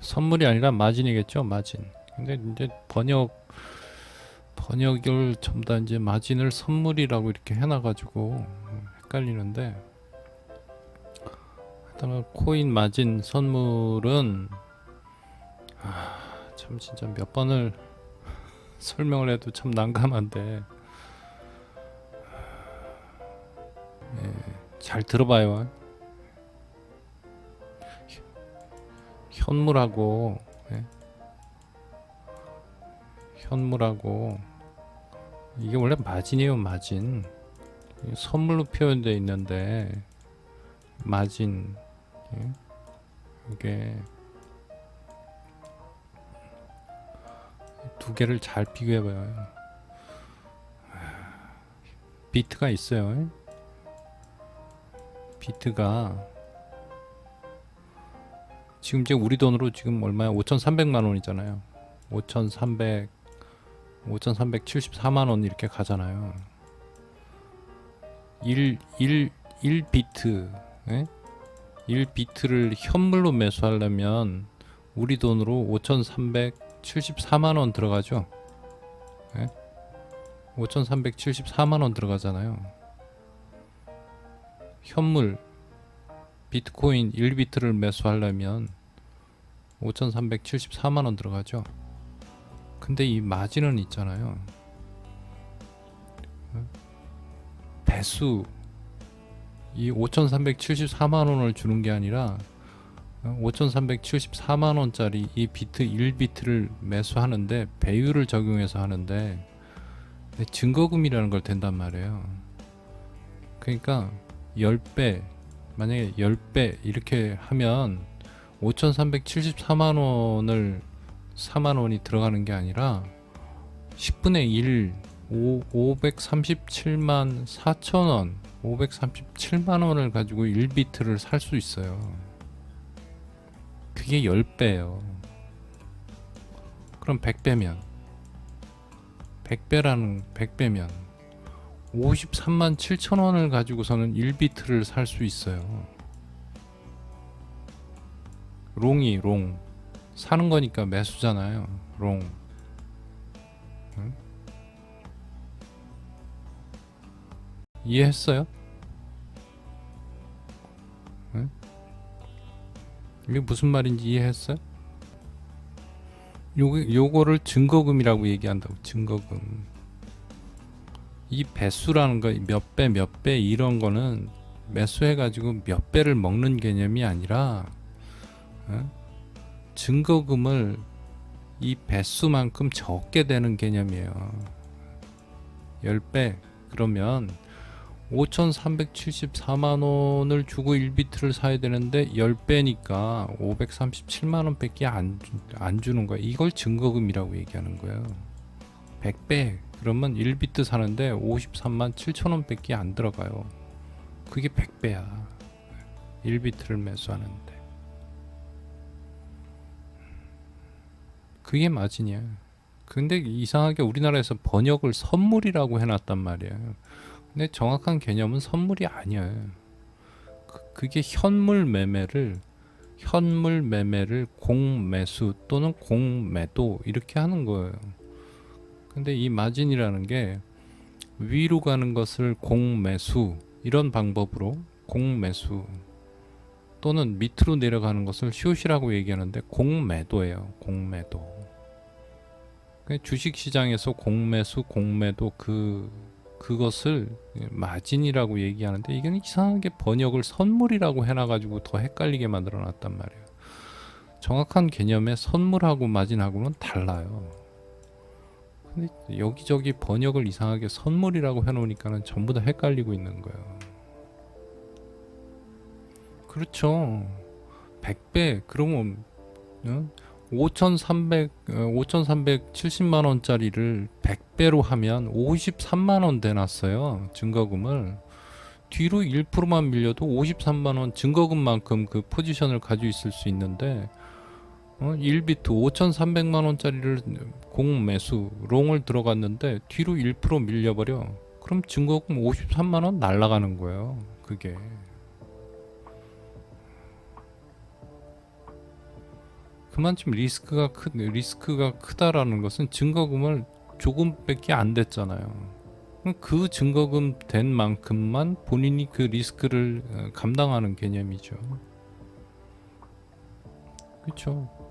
선물이 아니라 마진이겠죠 마진. 근데 이제 번역 번역을 전부 다 이제 마진을 선물이라고 이렇게 해놔가지고 헷갈리는데 하여튼 코인 마진 선물은 아, 참 진짜 몇 번을 설명을 해도 참 난감한데. 예, 잘 들어봐요 현물하고 예? 현물하고 이게 원래 마진이에요 마진 선물로 표현되어 있는데 마진 예? 이게 두 개를 잘 비교해 봐요 비트가 있어요 예? 비트가 지금 이제 우리 돈으로 지금 얼마야? 5,300만 원이잖아요. 5,300 5,374만 원 이렇게 가잖아요. 1 1 1 비트 예? 1 비트를 현물로 매수하려면 우리 돈으로 5,374만 원 들어가죠. 예? 5,374만 원 들어가잖아요. 현물 비트코인 1비트를 매수하려면 5,374만 원 들어가죠. 근데 이 마진은 있잖아요. 어? 배수 이 5,374만 원을 주는 게 아니라 5,374만 원짜리 이 비트 1비트를 매수하는데 배율을 적용해서 하는데 증거금이라는 걸 댄단 말이에요. 그러니까 10배 만약에 10배 이렇게 하면 5,374만 원을 4만 원이 들어가는 게 아니라 10분의 1 5, 537만 4천 원 537만 원을 가지고 1비트를 살 수 있어요. 그게 10배예요. 그럼 100배면 100배라는 100배면 53만 7천 원을 가지고서는 1비트를 살 수 있어요. 롱이 롱 사는 거니까 매수잖아요. 롱. 응? 이해했어요? 응? 이게 무슨 말인지 이해했어요? 요 요거를 증거금이라고 얘기한다고 증거금. 이 배수라는 거 몇 배 몇 배 이런 거는 매수해 가지고 몇 배를 먹는 개념이 아니라 어? 증거금을 이 배수만큼 적게 되는 개념이에요. 10배 그러면 5,374만 원을 주고 1비트를 사야 되는데 10배니까 537만 원 밖에 안, 주- 안 주는 거야. 이걸 증거금이라고 얘기하는 거예요. 100배 그러면 1비트 사는데 53만 7천 원 밖에 안 들어가요. 그게 100배야. 1비트를 매수하는데. 그게 마진이야. 근데 이상하게 우리나라에서 번역을 선물이라고 해놨단 말이야. 근데 정확한 개념은 선물이 아니야. 그, 그게 현물 매매를 현물 매매를 공매수 또는 공매도 이렇게 하는 거예요. 근데 이 마진이라는 게 위로 가는 것을 공매수 이런 방법으로 공매수 또는 밑으로 내려가는 것을 숏이라고 얘기하는데 공매도예요. 공매도. 그 주식 시장에서 공매수, 공매도 그 그것을 마진이라고 얘기하는데 이게 이상하게 번역을 선물이라고 해놔가지고 더 헷갈리게 만들어놨단 말이에요. 정확한 개념의 선물하고 마진하고는 달라요. 근데 여기저기 번역을 이상하게 선물이라고 해놓으니까는 전부 다 헷갈리고 있는 거예요. 그렇죠. 100배 그러면 어? 5,300 어, 5,370만 원짜리를 100배로 하면 53만 원 대놨어요. 증거금을. 뒤로 1%만 밀려도 53만 원 증거금만큼 그 포지션을 가지고 있을 수 있는데 어? 1비트 5,300만 원짜리를 공매수 롱을 들어갔는데 뒤로 1% 밀려버려. 그럼 증거금 53만 원 날라가는 거예요. 그게. 그만큼 리스크가 크 리스크가 크다라는 것은 증거금을 조금밖에 안 됐잖아요. 그 증거금 된 만큼만 본인이 그 리스크를 어, 감당하는 개념이죠. 그렇죠.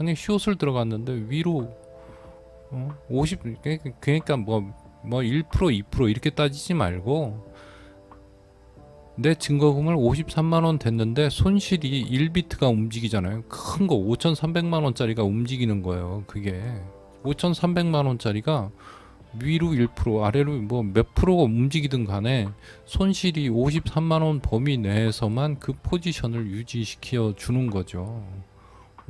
만약 숏을 들어갔는데 위로 어? 50 그러니까- 그러니까 뭐뭐 1% 2% 이렇게 따지지 말고 내 증거금을 53만 원 됐는데 손실이 1비트가 움직이잖아요. 큰 거 5,300만 원짜리가 움직이는 거예요. 그게 5,300만 원짜리가 위로 1% 아래로 뭐 몇 프로가 움직이든 간에 손실이 53만 원 범위 내에서만 그 포지션을 유지시켜 주는 거죠.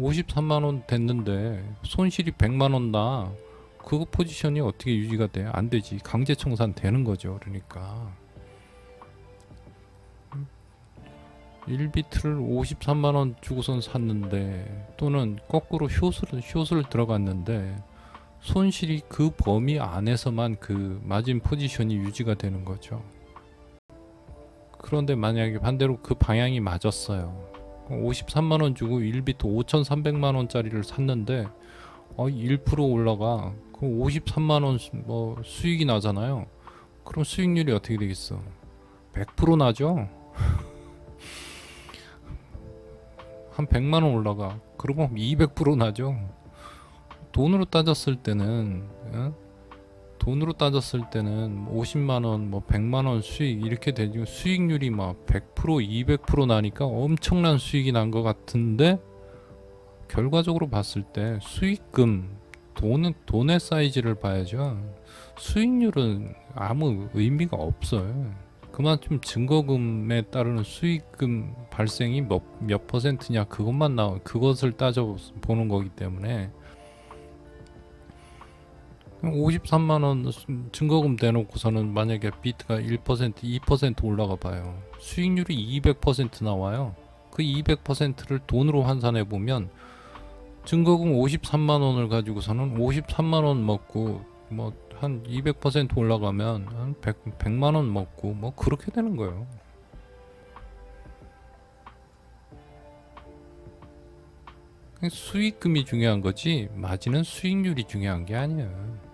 53만 원 됐는데 손실이 100만 원 나. 그거 포지션이 어떻게 유지가 돼? 안 되지. 강제 청산 되는 거죠. 그러니까 1비트를 53만 원 주고선 샀는데 또는 거꾸로 숏을 숏을 들어갔는데 손실이 그 범위 안에서만 그 마진 포지션이 유지가 되는 거죠. 그런데 만약에 반대로 그 방향이 맞았어요. 53만 원 주고 1비트 5,300만 원짜리를 샀는데 어, 1% 올라가. 그럼 53만 원뭐 수익이 나잖아요. 그럼 수익률이 어떻게 되겠어? 100% 나죠? 한 100만 원 올라가. 그러고 200% 나죠. 돈으로 따졌을 때는 어? 돈으로 따졌을 때는 50만 원, 뭐 100만 원 수익 이렇게 되죠. 수익률이 막 100%, 200% 나니까 엄청난 수익이 난 것 같은데 결과적으로 봤을 때 수익금 돈은 돈의 사이즈를 봐야죠. 수익률은 아무 의미가 없어요. 그만큼 증거금에 따르는 수익금 발생이 몇, 몇 퍼센트냐 그것만 나와 그것을 따져 보는 거기 때문에 53만 원 증거금 대놓고서는 만약에 비트가 1% 2% 올라가 봐요. 수익률이 200% 나와요. 그 200%를 돈으로 환산해 보면 증거금 53만 원을 가지고서는 53만 원 먹고 뭐 한 200% 올라가면 한 100, 100만 원 먹고 뭐 그렇게 되는 거예요. 수익금이 중요한 거지 마진은 수익률이 중요한 게 아니에요.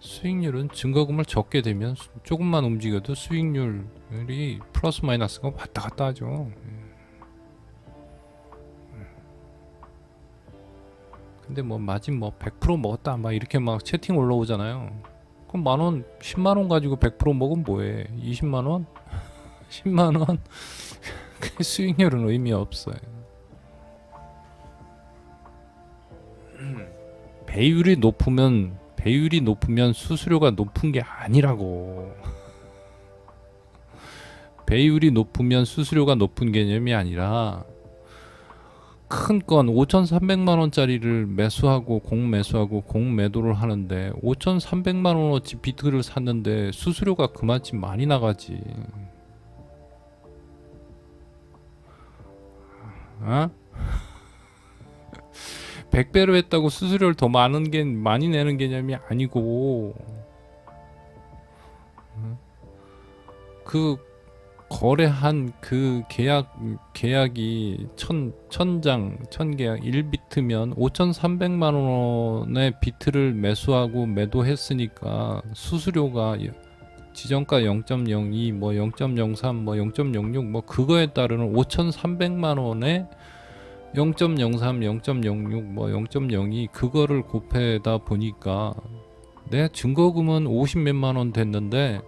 수익률은 증거금을 적게 되면 수- 조금만 움직여도 수익률이 플러스 마이너스가 왔다 갔다 하죠. 근데 뭐 마진 뭐 100% 먹었다 막 이렇게 막 채팅 올라오잖아요. 그럼 만 원, 10만 원 가지고 100% 먹으면 뭐해? 20만 원? 10만 원? 그 수익률은 의미 없어요. 배율이 높으면 배율이 높으면 수수료가 높은 게 아니라고. 배율이 높으면 수수료가 높은 개념이 아니라 큰 건 5,300만 원짜리를 매수하고 공매수하고 공매도를 하는데 5,300만 원어치 비트를 샀는데 수수료가 그만큼 많이 나가지. 어? 100배로 했다고 수수료를 더 많은 게 많이 내는 개념이 아니고 어? 그 거래한 그 계약 계약이 천 천장 천 계약 1비트면 5,300만 원의 비트를 매수하고 매도했으니까 수수료가 지정가 0.02, 뭐 0.03, 뭐 0.06, 뭐 그거에 따르는 5,300만 원의 0.03, 0.06, 뭐 0.02 그거를 곱해다 보니까 내 증거금은 50 몇만 원 됐는데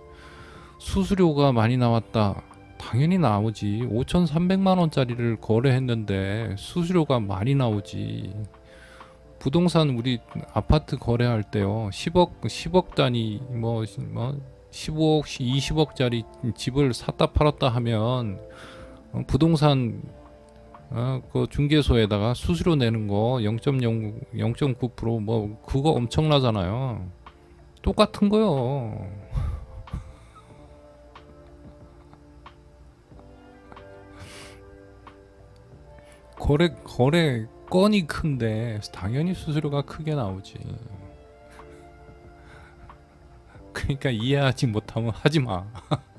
수수료가 많이 나왔다. 당연히 나오지. 5,300만 원짜리를 거래했는데 수수료가 많이 나오지. 부동산 우리 아파트 거래할 때요. 10억 10억 단위 뭐, 뭐 15억 20억짜리 집을 샀다 팔았다 하면 어, 부동산 어, 그 중개소에다가 수수료 내는 거 0.0 0.9%뭐 그거 엄청나잖아요. 똑같은 거요. 거래 거래 건이 큰데 당연히 수수료가 크게 나오지. 그러니까 이해하지 못하면 하지 마.